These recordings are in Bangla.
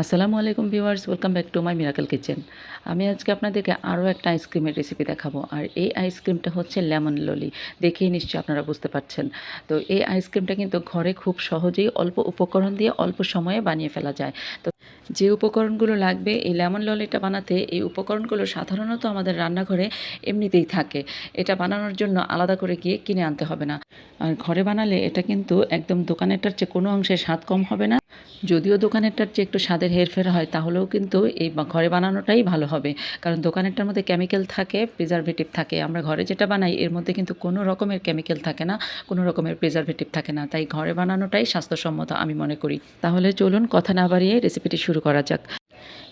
আসসালামু আলাইকুম viewers, welcome back to my miracle kitchen. আমি আজকে আপনাদেরকে আরও একটা আইসক্রিমের রেসিপি দেখাবো, আর এই আইসক্রিমটা হচ্ছে লেমন ললি। দেখেই নিশ্চয়ই আপনারা বুঝতে পারছেন। তো এই আইসক্রিমটা কিন্তু ঘরে খুব সহজেই অল্প উপকরণ দিয়ে অল্প সময়ে বানিয়ে ফেলা যায়। তো যে উপকরণগুলো লাগবে, এই লেমন ললিটা বানাতে এই উপকরণগুলো সাধারণত আমাদের রান্নাঘরে এমনিতেই থাকে। এটা বানানোর জন্য আলাদা করে গিয়ে কিনে আনতে হবে না। আর ঘরে বানালে এটা কিন্তু একদম দোকানেরটার চেয়ে কোনো অংশে স্বাদ কম হবে না। যদিও দোকানেরটার চেয়ে একটু স্বাদের হেরফের হয়, তাহলেও কিন্তু এই ঘরে বানানোটাই ভালো হবে। কারণ দোকানেরটার মধ্যে কেমিক্যাল থাকে প্রিজারভেটিভ থাকে। আমরা ঘরে যেটা বানাই, এর মধ্যে কিন্তু কোনো রকমের কেমিক্যাল থাকে না, কোনো রকমের প্রিজারভেটিভ থাকে না। তাই ঘরে বানানোটাই স্বাস্থ্যসম্মত আমি মনে করি। তাহলে চলুন কথা না বাড়িয়ে রেসিপিটি শুরু করা যাক।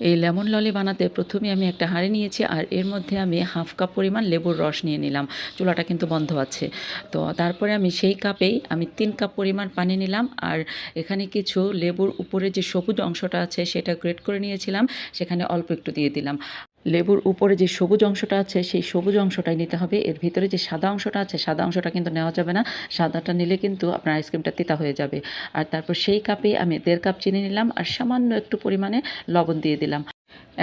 এই লেমন ললি বানাতে প্রথমে আমি একটা হাঁড়ি নিয়েছি আর এর মধ্যে আমি হাফ কাপ পরিমাণ লেবুর রস নিয়ে নিলাম। চুলাটা কিন্তু বন্ধ আছে। তো তারপরে আমি সেই কাপেই আমি তিন কাপ পরিমাণ পানি নিলাম আর এখানে কিছু লেবুর উপরে যে সবুজ অংশটা আছে সেটা গ্রেট করে নিয়েছিলাম। সেখানে অল্প একটু দিয়ে দিলাম। লেবুর উপরে যে সবুজ অংশটা আছে, সেই সবুজ অংশটাই নিতে হবে। এর ভিতরে যে সাদা অংশটা আছে, সাদা অংশটা কিন্তু নেওয়া যাবে না। সাদাটা নিলে কিন্তু আপনার আইসক্রিমটা তিতা হয়ে যাবে। আর তারপর সেই কাপে আমি দেড় কাপ চিনি নিলাম আর সামান্য একটু পরিমাণে লবণ দিয়ে দিলাম।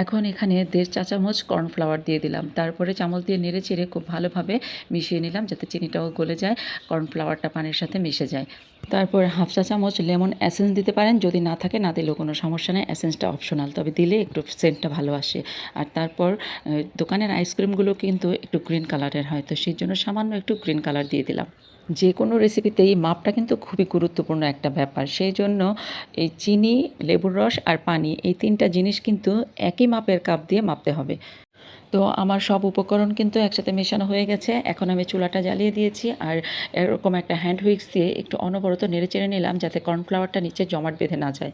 এখন এখানে দেড় চা চামচ কর্নফ্লাওয়ার দিয়ে দিলাম। তারপরে চামচ দিয়ে নেড়ে চেড়ে খুব ভালোভাবে মিশিয়ে নিলাম যাতে চিনিটাও গলে যায়, কর্নফ্লাওয়ারটা পানির সাথে মিশে যায়। তারপর হাফ চা চামচ লেমন অ্যাসেন্স দিতে পারেন, যদি না থাকে না দিলেও কোনো সমস্যা নেই অ্যাসেন্সটা অপশনাল। তবে দিলে একটু সেন্টটা ভালো আসে। আর তারপর দোকানের আইসক্রিমগুলো কিন্তু একটু গ্রিন কালারের হয়, তো সেই জন্য সামান্য একটু গ্রিন কালার দিয়ে দিলাম। যে কোনো রেসিপিতেই মাপটা কিন্তু খুবই গুরুত্বপূর্ণ একটা ব্যাপার। সেই জন্য এই চিনি, লেবুর রস আর পানি, এই তিনটা জিনিস কিন্তু একই মাপের কাপ দিয়ে মাপতে হবে। তো আমার সব উপকরণ কিন্তু একসাথে মেশানো হয়ে গেছে। এখন আমি চুলাটা জ্বালিয়ে দিয়েছি আর এরকম একটা হ্যান্ড হুইক্স দিয়ে একটু অনবরত নেড়ে চেড়ে নিলাম যাতে কর্নফ্লাওয়ারটা নিচে জমাট বেঁধে না যায়।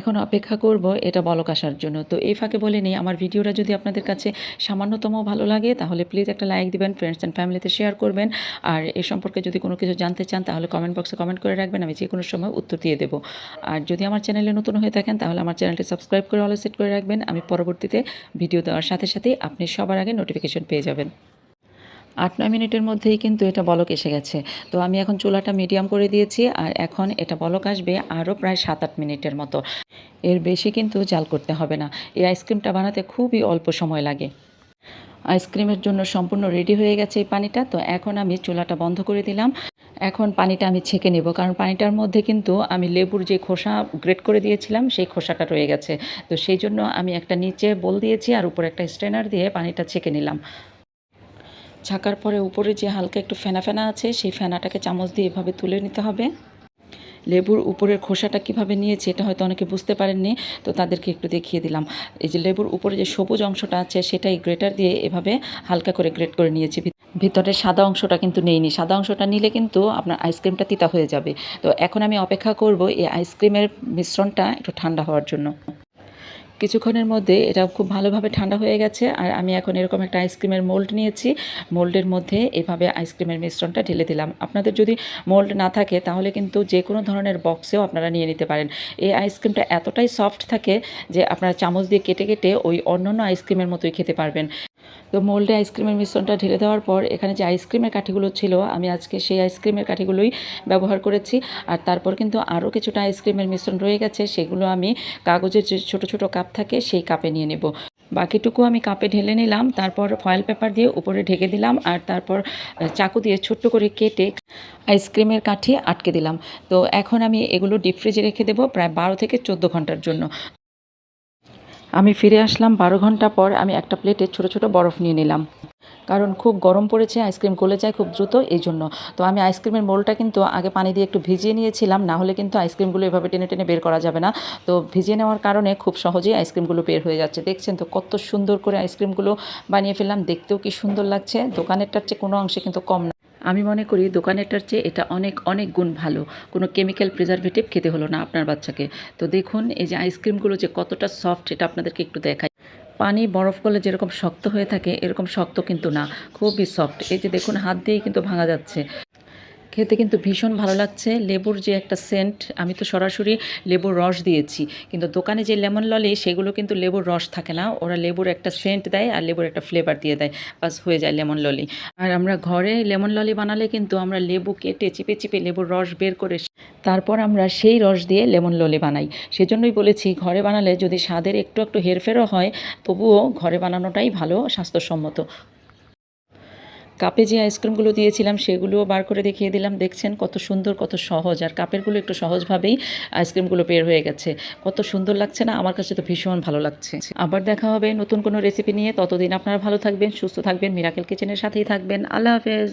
এখন অপেক্ষা করব এটা বলক আসার জন্য। তো এই ফাঁকে বলে নিই, আমার ভিডিওটা যদি আপনাদের কাছে সামান্যতম ভালো লাগে, তাহলে প্লিজ একটা লাইক দিবেন ফ্রেন্ডস অ্যান্ড ফ্যামিলিতে শেয়ার করবেন। আর এ সম্পর্কে যদি কোনো কিছু জানতে চান, তাহলে কমেন্ট বক্সে কমেন্ট করে রাখবেন, আমি যে কোনো সময় উত্তর দিয়ে দেবো। আর যদি আমার চ্যানেলে নতুন হয়ে থাকেন, তাহলে আমার চ্যানেলটি সাবস্ক্রাইব করে অল সেট করে রাখবেন। আমি পরবর্তীতে ভিডিও দেওয়ার সাথে সাথেই আপনি সবার আগে নোটিফিকেশন পেয়ে যাবেন। আট, নয় মিনিটের মধ্যেই কিন্তু এটা বলক এসে গেছে। তো আমি এখন চুলাটা মিডিয়াম করে দিয়েছি আর এখন এটা বলক আসবে আরও প্রায় সাত আট মিনিটের মতো। এর বেশি কিন্তু জাল করতে হবে না। এই আইসক্রিমটা বানাতে খুবই অল্প সময় লাগে। আইসক্রিমের জন্য সম্পূর্ণ রেডি হয়ে গেছে এই পানিটা। তো এখন আমি চুলাটা বন্ধ করে দিলাম। এখন পানিটা আমি ছেঁকে নেব কারণ পানিটার মধ্যে কিন্তু আমি লেবুর যে খোসা গ্রেট করে দিয়েছিলাম, সেই খোসাটা রয়ে গেছে। তো সেই জন্য আমি একটা নিচে বল দিয়েছি আর উপরে একটা স্ট্রেনার দিয়ে পানিটা ছেঁকে নিলাম। ছাকার পরে উপরে যে হালকা একটু ফেনা ফেনা আছে, সেই ফেনাটাকে চামচ দিয়ে এভাবে তুলে নিতে হবে। লেবুর উপরের খোসাটা কীভাবে নিয়েছি এটা হয়তো অনেকে বুঝতে পারেননি, তো তাদেরকে একটু দেখিয়ে দিলাম। এই যে লেবুর উপরে যে সবুজ অংশটা আছে, সেটাই গ্রেটার দিয়ে এভাবে হালকা করে গ্রেট করে নিয়েছি। ভিত- ভিতরে সাদা অংশটা কিন্তু নেইনি। সাদা অংশটা নিলে কিন্তু আপনার আইসক্রিমটা তিতা হয়ে যাবে। তো এখন আমি অপেক্ষা করব এই আইসক্রিমের মিশ্রণটা একটু ঠান্ডা হওয়ার জন্য। কিছুক্ষণের মধ্যে এটা খুব ভালোভাবে ঠান্ডা হয়ে গেছে আর আমি এখন এরকম একটা আইসক্রিমের মোল্ড নিয়েছি। মোল্ডের মধ্যে এভাবে আইসক্রিমের মিশ্রণটা ঢেলে দিলাম। আপনাদের যদি মোল্ড না থাকে তাহলে কিন্তু যে কোনো ধরনের বক্সেও আপনারা নিয়ে নিতে পারেন। এই আইসক্রিমটা এতটাই সফট থাকে যে আপনারা চামচ দিয়ে কেটে কেটে ওই অন্য অন্য আইসক্রিমের মতোই খেতে পারবেন। তো মোল্ডে আইসক্রিমের মিশ্রণটা ঢেলে দেওয়ার পর এখানে যে আইসক্রিমের কাঠিগুলো ছিল, আমি আজকে সেই আইসক্রিমের কাঠিগুলোই ব্যবহার করেছি। আর তারপর কিন্তু আরও কিছুটা আইসক্রিমের মিশ্রণ রয়ে গেছে, সেগুলো আমি কাগজের যে ছোটো ছোটো কাপ থাকে সেই কাপে নিয়ে নেব। বাকিটুকু আমি কাপে ঢেলে নিলাম, তারপর ফয়েল পেপার দিয়ে উপরে ঢেকে দিলাম আর তারপর চাকু দিয়ে ছোট্ট করে কেটে আইসক্রিমের কাঠি আটকে দিলাম। তো এখন আমি এগুলো ডিপ ফ্রিজে রেখে দেবো প্রায় বারো থেকে চোদ্দ ঘণ্টার জন্য। আমি ফিরে আসলাম বারো ঘণ্টা পর আমি একটা প্লেটে ছোট ছোট বরফ নিয়ে নিলাম। কারণ খুব গরম পড়েছে, আইসক্রিম গলে যায় খুব দ্রুত এই জন্য তো আমি আইসক্রিমের মোলটা কিন্তু আগে পানি দিয়ে একটু ভিজিয়ে নিয়েছিলাম, না হলে কিন্তু আইসক্রিমগুলো এভাবে টেনে টেনে বের করা যাবে না। তো ভিজিয়ে নেওয়ার কারণে খুব সহজেই আইসক্রিমগুলো বের হয়ে যাচ্ছে। দেখছেন তো কত সুন্দর করে আইসক্রিমগুলো বানিয়ে ফেললাম, দেখতেও কি সুন্দর লাগছে। দোকানেরটার চেয়ে কোনো অংশে কিন্তু কম না। আমি মনে করি দোকানেরটার চেয়ে এটা অনেক অনেক গুণ ভালো। কোনো কেমিক্যাল প্রিজারভেটিভ খেতে হলো না আপনার বাচ্চাকে। তো দেখুন, এই যে আইসক্রিমগুলো যে কতটা সফট এটা আপনাদেরকে একটু দেখায় পানি বরফ করলে যেরকম শক্ত হয়ে থাকে, এরকম শক্ত কিন্তু না, খুবই সফট এই যে দেখুন, হাত দিয়েই কিন্তু ভাঙা যাচ্ছে। খেতে কিন্তু ভীষণ ভালো লাগছে। লেবুর যে একটা সেন্ট আমি তো সরাসরি লেবুর রস দিয়েছি। কিন্তু দোকানে যে লেমন ললি সেগুলো কিন্তু লেবুর রস থাকে না। ওরা লেবুর একটা সেন্ট দেয় আর লেবুর একটা ফ্লেভার দিয়ে দেয়। বাস হয়ে যায় লেমন ললি আর আমরা ঘরে লেমন ললি বানালে কিন্তু আমরা লেবু কেটে চিপে চিপে লেবুর রস বের করে তারপর আমরা সেই রস দিয়ে লেমন ললি বানাই। সেজন্যই বলেছি ঘরে বানালে যদি স্বাদের একটু একটু হেরফেরও হয়, তবুও ঘরে বানানোটাই ভালো, স্বাস্থ্যসম্মত। কাপে যে আইসক্রিমগুলো দিয়েছিলাম সেগুলোও বার করে দেখিয়ে দিলাম। দেখছেন কত সুন্দর, কত সহজ। আর কাপেরগুলো একটু সহজভাবেই আইসক্রিমগুলো বের হয়ে গেছে। কত সুন্দর লাগছে না? আমার কাছে তো ভীষণ ভালো লাগছে। আবার দেখা হবে নতুন কোনো রেসিপি নিয়ে। ততদিন আপনারা ভালো থাকবেন, সুস্থ থাকবেন। মিরাকেল কিচেনের সাথেই থাকবেন। আল্লাহ হাফেজ।